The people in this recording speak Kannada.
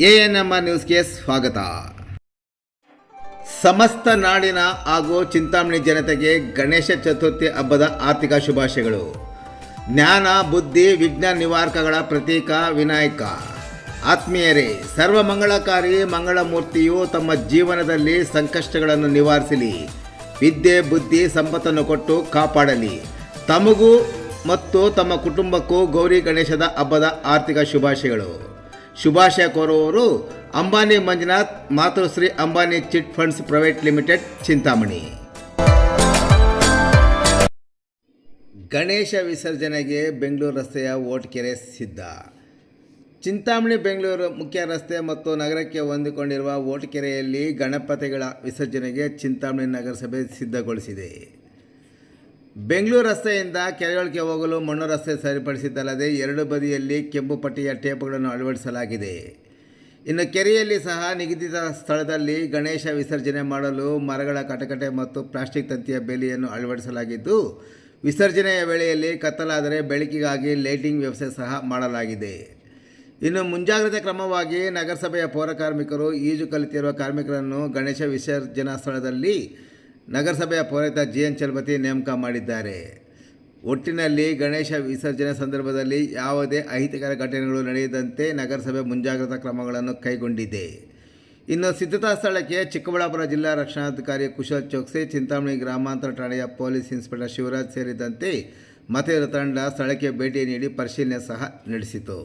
ಎ ಎನ್ ಎಂ ನ್ಯೂಸ್ಗೆ ಸ್ವಾಗತ. ಸಮಸ್ತ ನಾಡಿನ ಹಾಗೂ ಚಿಂತಾಮಣಿ ಜನತೆಗೆ ಗಣೇಶ ಚತುರ್ಥಿ ಹಬ್ಬದ ಆರ್ಥಿಕ ಶುಭಾಶಯಗಳು. ಜ್ಞಾನ, ಬುದ್ಧಿ ವಿಜ್ಞಾನ ನಿವಾರಕಗಳ ಪ್ರತೀಕ ವಿನಾಯಕ. ಆತ್ಮೀಯರೇ, ಸರ್ವಮಂಗಳಕಾರಿ ಮಂಗಳಮೂರ್ತಿಯು ತಮ್ಮ ಜೀವನದಲ್ಲಿ ಸಂಕಷ್ಟಗಳನ್ನು ನಿವಾರಿಸಲಿ. ವಿದ್ಯೆ, ಬುದ್ಧಿ, ಸಂಪತ್ತನ್ನು ಕೊಟ್ಟು ಕಾಪಾಡಲಿ. ತಮಗೂ ಮತ್ತು ತಮ್ಮ ಕುಟುಂಬಕ್ಕೂ ಗೌರಿ ಗಣೇಶದ ಹಬ್ಬದ ಆರ್ಥಿಕ ಶುಭಾಶಯಗಳು. ಶುಭಾಶಯ ಕೋರುವವರು Ambani Manjunath, Matrushri Ambani chit funds private limited, Chintamani. Ganesha ವಿಸರ್ಜನೆಗೆ ಬೆಂಗಳೂರು ರಸ್ತೆಯ ಓಟ್ಕೆರೆ ಸಿದ್ಧ. ಚಿಂತಾಮಣಿ ಬೆಂಗಳೂರು ಮುಖ್ಯ ರಸ್ತೆ ಮತ್ತು ನಗರಕ್ಕೆ ಹೊಂದಿಕೊಂಡಿರುವ ಓಟ್ಕೆರೆಯಲ್ಲಿ ಗಣಪತಿಗಳ ವಿಸರ್ಜನೆಗೆ ಚಿಂತಾಮಣಿ ನಗರಸಭೆ ಸಿದ್ಧಗೊಳಿಸಿದೆ. ಬೆಂಗಳೂರು ರಸ್ತೆಯಿಂದ ಕೆರೆಯೊಳಗೆ ಹೋಗಲು ಮಣ್ಣು ರಸ್ತೆ ಸರಿಪಡಿಸಿದ್ದಲ್ಲದೆ ಎರಡು ಬದಿಯಲ್ಲಿ ಕೆಂಪು ಪಟ್ಟಿಯ ಟೇಪ್ಗಳನ್ನು ಅಳವಡಿಸಲಾಗಿದೆ. ಇನ್ನು ಕೆರೆಯಲ್ಲಿ ಸಹ ನಿಗದಿತ ಸ್ಥಳದಲ್ಲಿ ಗಣೇಶ ವಿಸರ್ಜನೆ ಮಾಡಲು ಮರಗಳ ಕಟಕಟೆ ಮತ್ತು ಪ್ಲಾಸ್ಟಿಕ್ ತಂತಿಯ ಬೇಲಿಯನ್ನು ಅಳವಡಿಸಲಾಗಿದ್ದು, ವಿಸರ್ಜನೆಯ ವೇಳೆಯಲ್ಲಿ ಕತ್ತಲಾದರೆ ಬೆಳಕಿಗಾಗಿ ಲೈಟಿಂಗ್ ವ್ಯವಸ್ಥೆ ಸಹ ಮಾಡಲಾಗಿದೆ. ಇನ್ನು ಮುಂಜಾಗ್ರತೆ ಕ್ರಮವಾಗಿ ನಗರಸಭೆಯ ಪೌರ ಕಾರ್ಮಿಕರು ಈಜು ಕಲಿತಿರುವ ಕಾರ್ಮಿಕರನ್ನು ಗಣೇಶ ವಿಸರ್ಜನಾ ಸ್ಥಳದಲ್ಲಿ ನಗರಸಭೆಯ ಪೌರಾಯುಕ್ತ ಜಿ ಎನ್ ಚಲಪತಿ ನೇಮಕ ಮಾಡಿದ್ದಾರೆ. ಒಟ್ಟಿನಲ್ಲಿ ಗಣೇಶ ವಿಸರ್ಜನೆ ಸಂದರ್ಭದಲ್ಲಿ ಯಾವುದೇ ಅಹಿತಕರ ಘಟನೆಗಳು ನಡೆಯದಂತೆ ನಗರಸಭೆ ಮುಂಜಾಗ್ರತಾ ಕ್ರಮಗಳನ್ನು ಕೈಗೊಂಡಿದೆ. ಇನ್ನು ಸಿದ್ಧತಾ ಸ್ಥಳಕ್ಕೆ ಚಿಕ್ಕಬಳ್ಳಾಪುರ ಜಿಲ್ಲಾ ರಕ್ಷಣಾಧಿಕಾರಿ ಕುಶಲ್ ಚೋಕ್ಸಿ, ಚಿಂತಾಮಣಿ ಗ್ರಾಮಾಂತರ ಠಾಣೆಯ ಪೊಲೀಸ್ ಇನ್ಸ್ಪೆಕ್ಟರ್ ಶಿವರಾಜ್ ಸೇರಿದಂತೆ ಮತದಾರ ತಂಡ ಸ್ಥಳಕ್ಕೆ ಭೇಟಿ ನೀಡಿ ಪರಿಶೀಲನೆ ಸಹ ನಡೆಸಿತು.